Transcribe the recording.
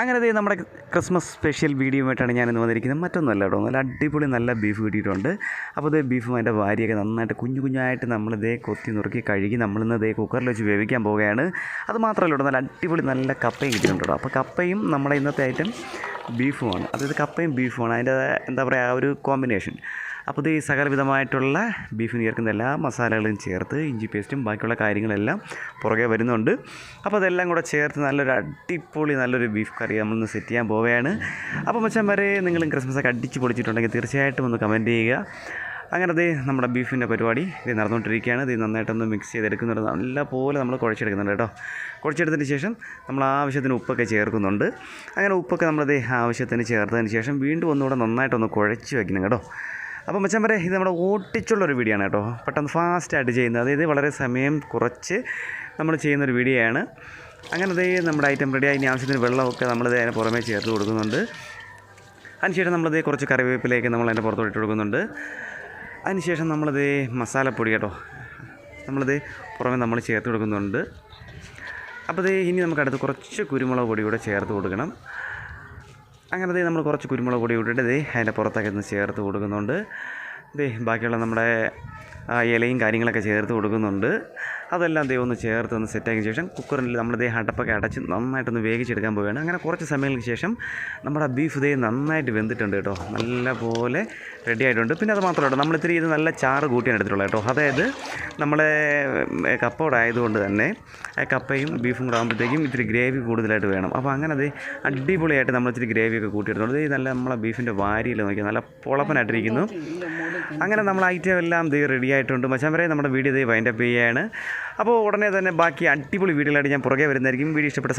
അങ്ങനെ നമ്മുടെ Christmas special വീഡിയോയുമായിട്ടാണ് ഞാൻ ഇന്ന് വന്നിരിക്കുന്നത്. മറ്റൊന്നുമല്ല കേട്ടോ നല്ല അടിപൊളി നല്ല ബീഫ് കിട്ടിയിട്ടുണ്ട്. അപ്പോൾ ഇതേ ബീഫും അതിന്റെ ഭാര്യയൊക്കെ നന്നായിട്ട് കുഞ്ഞു കുഞ്ഞായിട്ട് നമ്മൾ ഇതേ കൊത്തി നുറുക്കി കഴുകി നമ്മളിന്ന് ഇതേ കുക്കറിൽ വെച്ച് വേവിക്കാൻ പോവുകയാണ്. അത് മാത്രമല്ല കേട്ടോ നല്ല അടിപൊളി നല്ല കപ്പയും കിട്ടിയിട്ടുണ്ട് കേട്ടോ. അപ്പോൾ കപ്പയും നമ്മുടെ ഇന്നത്തെ ഐറ്റം ബീഫുമാണ്. അതായത് കപ്പയും ബീഫുമാണ്. അതിന്റെ എന്താ പറയുക ആ ഒരു കോമ്പിനേഷൻ അപ്പോൾ ഇത് സകലവിധമായിട്ടുള്ള ബീഫിന് ചേർക്കുന്ന എല്ലാ മസാലകളും ചേർത്ത് ഇഞ്ചി പേസ്റ്റും ബാക്കിയുള്ള കാര്യങ്ങളെല്ലാം പുറകെ വരുന്നുണ്ട്. അപ്പോൾ അതെല്ലാം കൂടെ ചേർത്ത് നല്ലൊരു അടിപൊളി നല്ലൊരു ബീഫ് കറി നമ്മളിന്ന് സെറ്റ് ചെയ്യാൻ പോവുകയാണ്. അപ്പോൾ മച്ചാൻ വരെ നിങ്ങളും ക്രിസ്മസ് ഒക്കെ അടിച്ച് പൊളിച്ചിട്ടുണ്ടെങ്കിൽ തീർച്ചയായിട്ടും ഒന്ന് കമന്റ് ചെയ്യുക. അങ്ങനെ ദേ നമ്മുടെ ബീഫിന്റെ പരിപാടി ഇത് നടന്നുകൊണ്ടിരിക്കുകയാണ്. ഇത് നന്നായിട്ടൊന്ന് മിക്സ് ചെയ്തെടുക്കുന്നുണ്ട് നല്ല പോലെ നമ്മൾ കുഴച്ചെടുക്കുന്നുണ്ട് കേട്ടോ. കുഴച്ചെടുത്തതിന് ശേഷം നമ്മൾ ആവശ്യത്തിന് ഉപ്പൊക്കെ ചേർക്കുന്നുണ്ട്. അങ്ങനെ ഉപ്പൊക്കെ നമ്മളത് ആവശ്യത്തിന് ചേർത്തതിന് ശേഷം വീണ്ടും ഒന്നുകൂടെ നന്നായിട്ടൊന്ന് കുഴച്ച് വയ്ക്കണം കേട്ടോ. അപ്പോൾ മച്ചാൻ പറയാം ഇത് നമ്മുടെ ഓട്ടിച്ചുള്ളൊരു വീഡിയോ ആണ് കേട്ടോ. പെട്ടെന്ന് ഫാസ്റ്റായിട്ട് ചെയ്യുന്നത്. അതായത് വളരെ സമയം കുറച്ച് നമ്മൾ ചെയ്യുന്നൊരു വീഡിയോ ആണ് അങ്ങനെ അതേ നമ്മുടെ ഐറ്റം റെഡി ഇനി ആവശ്യത്തിന് വെള്ളമൊക്കെ നമ്മളിത് അതിന് പുറമേ ചേർത്ത് കൊടുക്കുന്നുണ്ട്. അതിനുശേഷം നമ്മളിത് കുറച്ച് കറിവേപ്പിലേക്ക് നമ്മൾ അതിന്റെ പുറത്തോട്ട് ഇട്ട് കൊടുക്കുന്നുണ്ട്. അതിനുശേഷം നമ്മളിത് മസാലപ്പൊടി കേട്ടോ. നമ്മളിത് പുറമെ നമ്മൾ ചേർത്ത് കൊടുക്കുന്നുണ്ട്. അപ്പോൾ ഇത് ഇനി നമുക്ക് അടുത്ത് കുറച്ച് കുരുമുളക് പൊടി കൂടെ ചേർത്ത് കൊടുക്കണം. അങ്ങനെ ദേ നമ്മൾ കുറച്ച് കുരുമുളക് പൊടി ഇട്ടിട്ട് ദേ അതിന്റെ പുറത്തൊക്കെ ഒന്ന് ചേർത്ത് കൊടുക്കുന്നുണ്ട്. ദേ ബാക്കിയുള്ള നമ്മുടെ ഇലയും കാര്യങ്ങളൊക്കെ ചേർത്ത് കൊടുക്കുന്നുണ്ട്. അതെല്ലാം ദൈവം ഒന്ന് ചേർത്ത് ഒന്ന് സെറ്റാക്കിയ ശേഷം കുക്കറിൽ നമ്മൾ ദേ അടപ്പൊക്കെ അടച്ച് നന്നായിട്ടൊന്ന് വേവിച്ചെടുക്കാൻ പോവുകയാണ്. അങ്ങനെ കുറച്ച് സമയങ്ങൾക്ക് ശേഷം നമ്മുടെ ബീഫ് ദേ നന്നായിട്ട് വെന്തിട്ടുണ്ട് കേട്ടോ. നല്ല പോലെ റെഡി ആയിട്ടുണ്ട്. പിന്നെ അത് മാത്രമല്ല കേട്ടോ നമ്മൾ ഇത്തിരി ഇത് നല്ല ചാറ് കൂട്ടിയാണ് എടുത്തിട്ടുള്ളത് കേട്ടോ. അതായത് നമ്മളെ കപ്പോടായതുകൊണ്ട് തന്നെ ആ കപ്പയും ബീഫും കൂടെ ആകുമ്പോഴത്തേക്കും ഇത്തിരി ഗ്രേവി കൂടുതലായിട്ട് വേണം. അപ്പോൾ അങ്ങനെ അത് അടിപൊളിയായിട്ട് നമ്മൾ ഇത്തിരി ഗ്രേവിയൊക്കെ കൂട്ടിയെടുത്തോണ്ട് ഇത് നല്ല നമ്മളെ ബീഫിന്റെ വാരിയിൽ നോക്കിയാൽ നല്ല പൊളപ്പനായിട്ടിരിക്കുന്നു. അങ്ങനെ നമ്മൾ ഐറ്റം എല്ലാം ദേ റെഡി ആയിട്ടുണ്ട്. മച്ചാൻ വരെ നമ്മുടെ വീഡിയോ ദേ വൈൻഡപ്പ് ചെയ്യുകയാണ്. അപ്പോൾ ഉടനെ തന്നെ ബാക്കി അടിപൊളി വീഡിയോകളായിട്ട് ഞാൻ പുറകെ വരുന്നതായിരിക്കും. വീഡിയോ ഇഷ്ടപ്പെട്ട